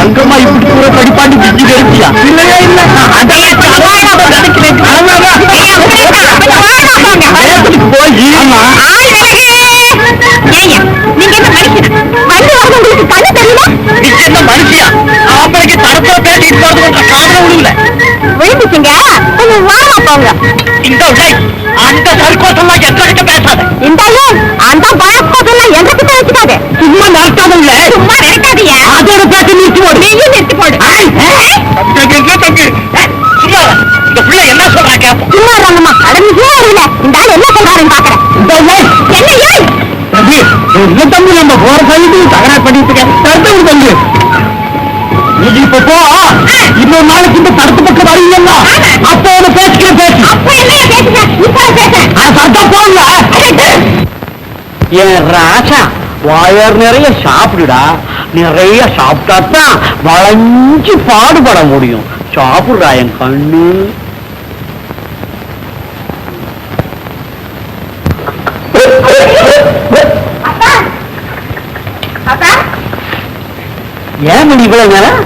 அங்கம்மா இப்படி கூட படிப்பாண்டி பிச்சு கருப்பியா இல்லையா இல்ல. அதெல்லாம் போய் மனுஷியா? பேசிட்டு விடுல விழுந்துச்சுங்க கொஞ்சம் வாரமா போங்க. இந்த அந்த சர்க்கோசம்லாம் எத்தனைக்கு பேசாத? இந்தாயே அந்த பழக்கத்தெல்லாம் என்கிட்ட வச்சுக்காது. சும்மா நடத்தாம இல்ல சும்மா நடக்காதீங்க அதோட பேச நிறுத்தி போடு. நீயும் நிறுத்தி போடு. ஏய், சும்மா. இந்த பிள்ளை என்ன சொல்றா கேப்போம். சும்மா இருங்கம்மா. இந்த ஆள் என்ன சொல்றாருன்னு பாக்குறேன். என்ன ஏய்? தம்பி என்ன தம்பி நம்ம போற சைடு தகராறு பண்ணிட்டு விடு தம்பி. நீ இப்ப போ இன்னொரு நாளைக்கு இந்த தடுத்து பக்கம் வரீங்கன்னா அப்போ பேசுங்க இப்ப பேசுறேன் சத்தம் போடல என் ராசா வயர் நிறைய சாப்பிடுடா. நிறைய சாப்பிட்டா தான் வளைஞ்சு பாடுபட முடியும். சாப்பிடுடா என் கண்ணு. ஏன் மணி இவ்வளவு நேரம்?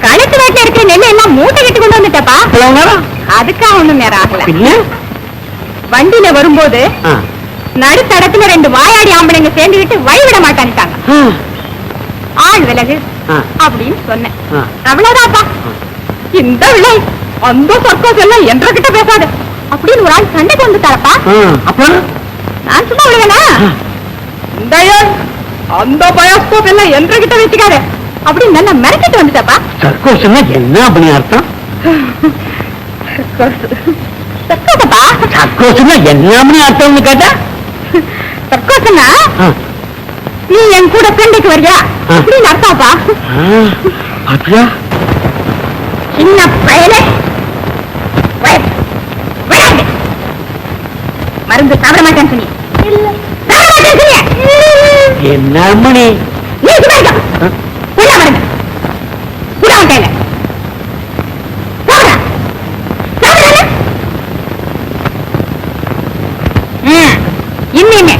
கணக்கு வீட்டுல இருக்கிற நெல்லை எல்லாம் மூட்டை கட்டி கொண்டு வந்துட்டப்பா. அதுக்கா ஒண்ணும் நேரம் ஆகல. வண்டியில வரும்போது. நடுத்தடத்துல ரெண்டு வாயாடி ஆம்பளைங்க சேர்ந்துக்கிட்டு வழி விட மாட்டான்ட்டாங்க. ஆள் விலகு. அப்படின்னு சொன்னேன். அவ்வளவுதான்ப்பா. இந்த விலை அந்த சர்க்கஸ் எல்லாம் என்ற கிட்ட பேசாது. அப்படின்னு ஒரு ஆள் சண்டைக்கு ஆ. அப்புறம்? நான் சும்மா விடுவேனா? இந்த அந்த பயோஸ்கோப் எல்லாம் என்ற கிட்ட வச்சுக்காரு அப்படின்னு நல்லா மிரட்டிட்டு வந்துட்டாப்பா. சர்க்கோஸ்னா என்ன அப்படி அர்த்தம்? சர்க்கோசப்பா சர்க்கோஸ்னா என்ன அப்படி அர்த்தம்னு கேட்டா? சர்க்கோசன்னா ஆ. நீ என் கூட ஃப்ரெண்டுக்கு வரியா. அப்படின்னு அர்த்தம்ப்பா. அப்படியா சின்ன பயலே. மருந்து சாப்பிட மாட்டேன்னு சொன்னி. என்ன மணி? நீ. உள்ள மருந்து உள்ள? ம். இன்னும் என்ன?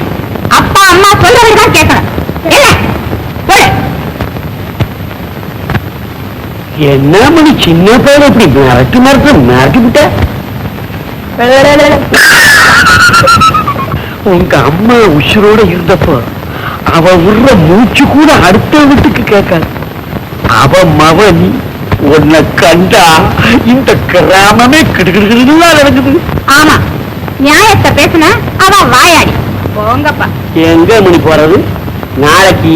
அப்பா அம்மா சொல்றதுதான் கேட்கணும். இல்ல போடு என்ன மணி சின்ன பேர் இப்படி மிரட்டு மிரட்டு மிரட்டி விட்ட? உங்க அம்மா உசுரோட இருந்தப்போ அவ விடுற மூச்சு கூட அடுத்த வீட்டுக்கு கேட்காது அவ மவனி உன்னை கண்டா இந்த கிராமமே கிடுகிடுகிடுலாம் நடக்குது ஆமா. நியாயத்தை பேசுன அவ வாயாடி. போங்கப்பா. எங்க மணி போறது? நாளைக்கு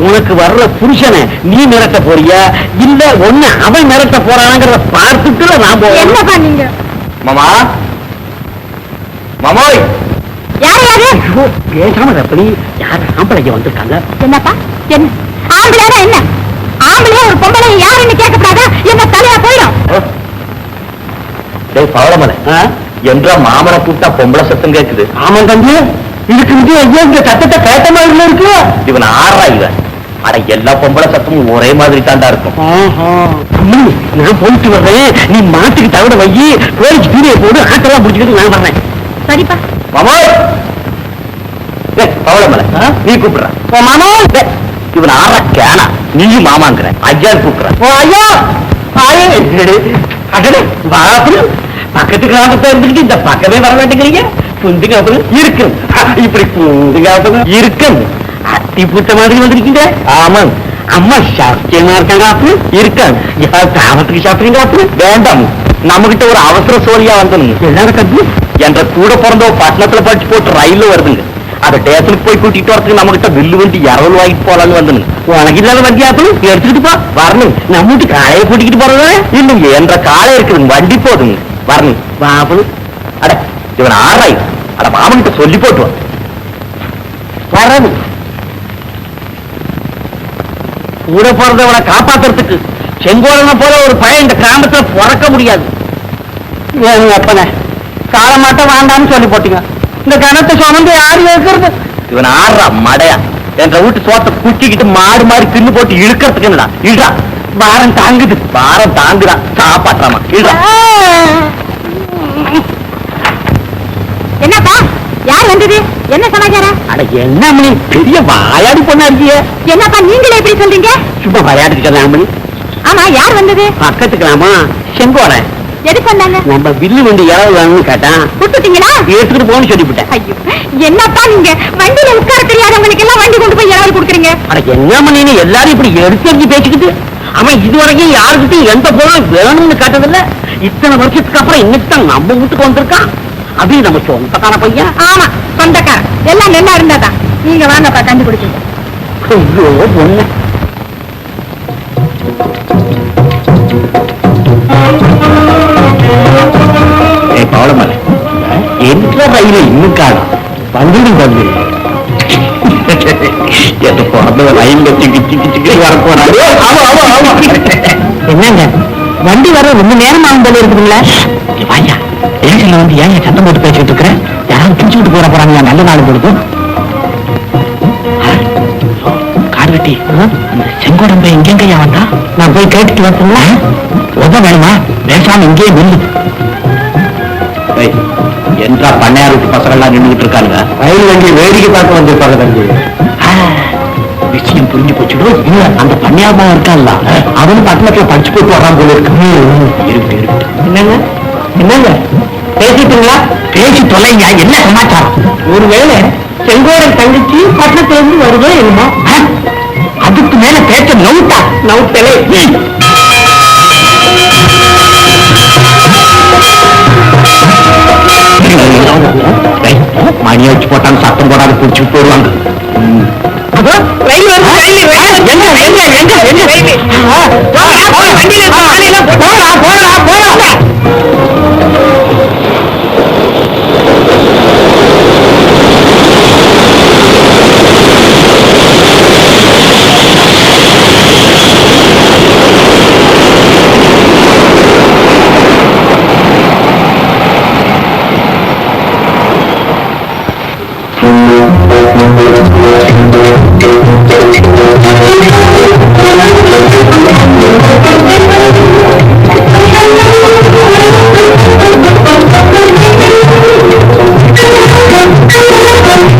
உனக்கு வர்ற புருஷனை நீ மிரட்ட போறியா? இல்ல ஒண்ணு அவன் மிரட்ட போறாங்கிறத பார்த்துட்டு நான் நீங்க? மாமா? மாமோய்! யார் யாரு ஐயோ பேசாம ரப்பனி யார் ஆம்பளைங்க வந்திருக்காங்க? என்னப்பா? என்ன? ஆம்பளையா என்ன? ஆம்பளையா ஒரு பொம்பளை யாருன்னு கேட்கக்கூடாதா? என்ன தலையா போயிடும்? டேய் பவளமலை என்ற மாமனை கூப்பிட்டா பொம்பளை சத்தம் கேக்குது ஆமா தம்பி. இதுக்கு இது ஐயோ இந்த சத்தத்தை கேட்ட மாதிரி இருக்கு. இவன் ஆறா இவன். அட எல்லா பொம்பளை சத்தமும் ஒரே மாதிரி தாண்டா இருக்கும். நான் போயிட்டு வர்றேன். நீ மாட்டுக்கு தவிர வை. கோழிக்கு தீனியை போடு ஆட்டெல்லாம் பிடிச்சிக்கிட்டு நான் வர்றேன். சரிப்பா. நீ கூப்பிடுற. மாமா இவன் ஆறா கேனா. நீயும் மாமாங்கிற. ஐயா கூப்பிடுற. ஓ ஐயா! பக்கத்து கிராமத்தை இருந்துக்கிட்டு இந்த பக்கமே வர மாட்டேங்கிறீங்க. புந்துங்க இருக்கும் இப்படி புந்துங்க இருக்கும் அத்தி பூத்த மாதிரி வந்திருக்கீங்க. ஆமாம். அம்மா சாஸ்தியமா இருக்காங்க அப்பு இருக்காங்க கிராமத்துக்கு சாப்பிடுறீங்க அப்பு வேண்டாம். நம்ம கிட்ட ஒரு அவசர சோழியா வந்துருங்க எல்லாரும் கத்து என்ற கூட பிறந்த பட்டணத்துல படிச்சு போட்டு ரயில்ல வருதுங்க. அந்த டேஷனுக்கு போய் கூட்டிட்டு வரதுக்கு நம்ம கிட்ட பில்லு வண்டி இரவல் வாங்கிட்டு போலான்னு வந்துங்க உனக்கு இல்லாத வண்டி ஆப்பிள்? எடுத்துக்கிட்டு போ. வரணும். நம்ம வீட்டு காலையை கூட்டிக்கிட்டு போறதா? இல்லைங்க என்ற காலை இருக்குதுங்க. வண்டி போதுங்க. வரணும். வாப்பிள் அட இவன் ஆறாய் அட மாமன் கிட்ட சொல்லி போட்டு வரணும். கூட பிறந்தவனை காப்பாத்துறதுக்கு செங்கோலனை போல ஒரு பையன் இந்த கிராமத்துல பிறக்க முடியாது. ஏங்க அப்பனே. காலமாட்டம் வேண்டாம்னு சொல்லி போட்டீங்க. இந்த கணத்தை சுமந்து யாரு இருக்கிறது இவன் ஆடுறா மடையா. என்ற வீட்டு சோத்தை குச்சிக்கிட்டு மாடு மாறி தின்னு போட்டு இழுக்கிறதுக்கு என்னடா? இழுடா. பாரம் தாங்குது. பாரம் தாங்குதான் சாப்பாட்டுறாமா இழுடா. என்னப்பா? யார் வந்தது? என்ன சமாச்சாரம்? அட என்ன மணி? பெரிய வாயாடி பொண்ணா இருக்கிய. என்னப்பா நீங்களே எப்படி சொல்றீங்க? சும்மா விளையாடுறீங்க மணி ஆமா யார் வந்தது? பக்கத்துக்கலாமா? செங்கோடன் எதுக்கு வந்தாங்க? நம்ம வில்லு வண்டி எவ்வளவு வேணும்னு கேட்டான் கொடுத்துட்டீங்களா எடுத்துட்டு போன்னு சொல்லிவிட்டேன். ஐயோ என்னப்பா நீங்க? வண்டியில உட்கார தெரியாதவங்களுக்கு எல்லாம் வண்டி கொண்டு போய் யாராவது கொடுக்குறீங்க? அட என்ன மணி எல்லாரும் இப்படி எடுத்து எடுத்து பேசிக்கிட்டு அவன் இதுவரைக்கும் யாருக்கிட்டையும் எந்த பொருளும் வேணும்னு கேட்டதில்ல. இத்தனை வருஷத்துக்கு அப்புறம் இன்னைக்கு தான் நம்ம வீட்டுக்கு வந்திருக்கான். அது நம்ம சொந்தக்கான பையன். ஆமா சொந்தக்காரன். எல்லாம் நல்லா இருந்தாதான். நீங்க வாங்கப்பா கண்டுபிடிச்சீங்க ஐயோ பொண்ணு. இன்னும் காணும் வந்துடும் பிறந்த ரயில் என்னங்க? வண்டி வர ரொம்ப நேரம் ஆகும் போல இருக்குதுங்களா. வாயா வந்து ஏன் சத்தம் போட்டு பேசிட்டு இருக்கிறேன் யாராவது பிடிச்சு விட்டு போற போறாங்க நல்ல நாள் கொடுத்து கார்வெட்டி செங்கோடம்பை எங்கெங்கயா வந்தா? நான் போய் கேட்டுட்டு வரட்டுங்களா? உதவ வேணுமா? பேசாம இங்கேயே நில்லு. என்றா பண்ணையார் வீட்டு பசங்க எல்லாம் நின்றுட்டு இருக்காங்க ரயில் வண்டி வேடிக்கை பார்க்க வந்திருப்பாங்க தம்பி. விஷயம் புரிஞ்சு போச்சுடோ? இல்ல அந்த பண்ணையார் தான் இருக்கான்ல அவனும் பட்டணத்துல படிச்சு போட்டு வரான் போல இருக்கு. இருக்கு இருக்கு என்னங்க? என்னங்க? பேசிட்டுங்களா? பேசி தொலைங்க என்ன சமாச்சாரம்? ஒருவேளை செங்கோடன் தங்கச்சி பட்டணத்துல இருந்து வருதோ என்னமோ? அதுக்கு மேல பேச்ச நவுட்டா நவுட்டலே மணி வச்சு போட்டாங்க சத்தம் போடாத பிடிச்சி போடுவாங்க உங்கள்கிட்ட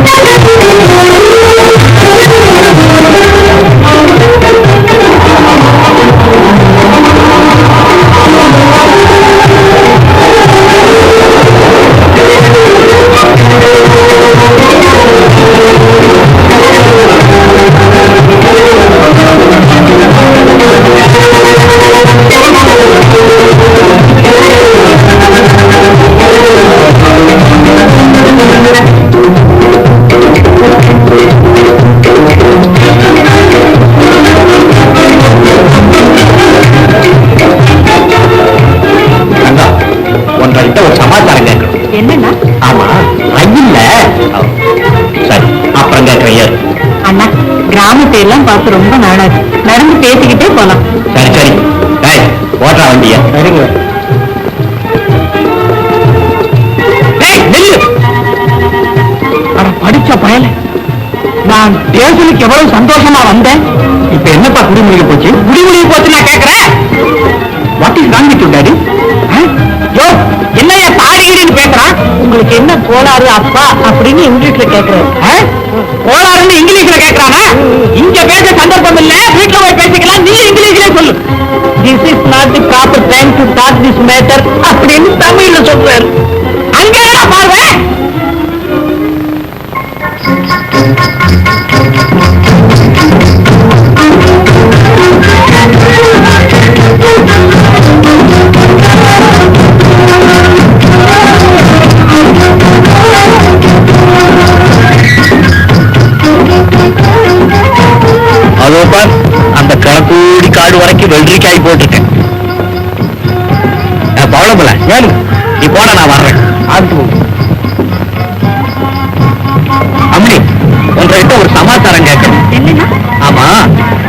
Thank you. என்னன்னா ஆமா ரயில்ல. சரி அப்புறம் கேட்கிறேன் அண்ணா கிராமத்தை எல்லாம் பார்த்து ரொம்ப நாளாச்சு. நடந்து பேசிக்கிட்டே போலாம். சரி சரி. டேய் ஓட்டுறா வண்டிய. சரிங்க. படிச்ச பயல. நான் தேசனுக்கு எவ்வளவு சந்தோஷமா வந்தேன்? இப்ப என்னப்பா குடிமுடிக்க போச்சு? குடிமுடிக்க போச்சு நான் கேக்குறேன் what is wrong with daddy உங்களுக்கு என்ன கோளாறு அப்பா அப்படின்னு இங்கிலீஷ்ல கேக்குறேன் கோளாறுன்னு இங்கிலீஷ்ல கேக்குறானா? இங்க பேச சந்தர்ப்பம் இல்ல வீட்டுல போய் பேசிக்கலாம் நீ இங்கிலீஷ்ல சொல்லு. This is not the proper time to talk this matter அப்படின்னு தமிழ்ல சொல்றாரு. அங்க வரைக்கும் வெள்ளரிக்காய் போட்டிருக்கேன். பவளப்பல ஏன் நீ போட நான் வர்றேன். ஆத்து அம்மி உங்ககிட்ட ஒரு சமாச்சாரம் கேட்கணும். ஆமா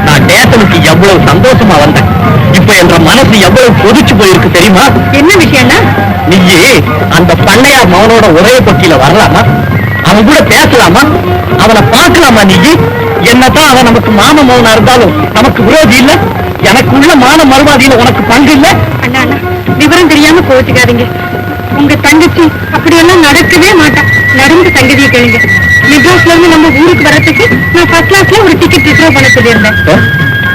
நான் டேசனுக்கு எவ்வளவு சந்தோஷமா வந்தேன். இப்ப என்ற மனசு எவ்வளவு கொதிச்சு போயிருக்கு தெரியுமா? என்ன விஷயம்னா? நீயே அந்த பண்ணையார் மகனோட ஒரே பட்டியல வரலாமா? அவன் கூட பேசலாமா? அவனை பார்க்கலாமா நீ? என்னதான் அவன் நமக்கு மாம மௌனா இருந்தாலும் நமக்கு விரோதி இல்ல? எனக்கு உள்ள மான மறுவாதியில உனக்கு பங்கு இல்ல? அண்ணா அண்ணா விவரம் தெரியாம கோச்சுக்காதீங்க உங்க தங்கச்சி அப்படியெல்லாம் நடக்கவே மாட்டா. நடந்து சங்கதியை கேளுங்க மெட்ராஸ்ல இருந்து நம்ம ஊருக்கு வரதுக்கு நான் ஃபர்ஸ்ட் கிளாஸ்ல ஒரு டிக்கெட் ரிசர்வ் பண்ண சொல்லியிருந்தேன்.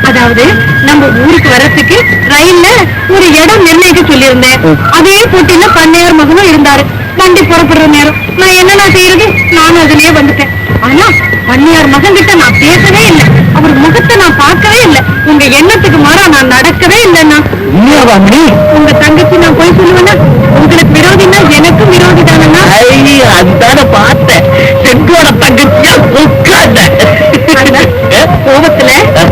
அதாவது நம்ம ஊருக்கு வர்றதுக்கு ரயில்ல ஒரு இடம் நிர்ணயிக்க சொல்லியிருந்தேன். அதே போட்டியில பண்ணையார் மகனும் இருந்தாரு. வண்டி புறப்படுற நேரம். நான் என்னென்ன செய்யறது? நானும் அதுலயே வந்துட்டேன். ஆனா பண்ணையார் மகன் கிட்ட நான் பேசவே இல்லை. அவர் முகத்தை நான் பார்க்கவே இல்லை. உங்க எண்ணத்துக்கு மாறா நான் நடக்கவே இல்லைன்னா உங்க தங்கச்சி நான் போய் சொல்லுவேன்னா உங்களுக்கு விரோதினா எனக்கும் விரோதி தானண்ணா. அதுதானே பார்த்தேன். செங்கோட தங்கச்சியா உட்கார்ந்த. கோபத்துல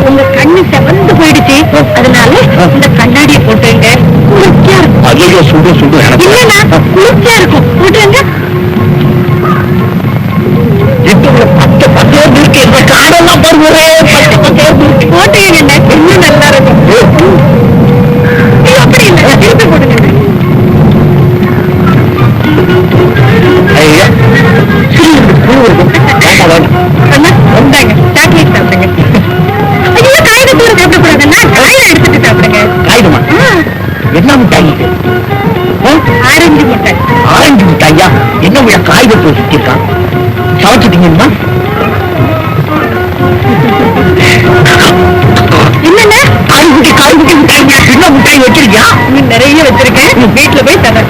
உங்க கண்ணு செவந்து போயிடுச்சு. அதனால இந்த கண்ணாடியை போட்டுங்க குளிர்ச்சியா இருக்கும். ஐயோ சுடு சுடு இல்லைண்ணா குளிர்ச்சியா இருக்கும். மிட்டாய் இது ஆ? ஆரஞ்சு முட்டை ஆரஞ்சு மிட்டாயா? என்ன உள்ள காகிதத்தை சுத்திருக்கான் சமைச்சிட்டீங்கன்னா என்னண்ணா காய்குட்டி காய்குட்டி மிட்டாய். என்ன மிட்டாய் வச்சிருக்கியா? நீ நிறைய வச்சிருக்கேன் வீட்டுல போய் தரேன்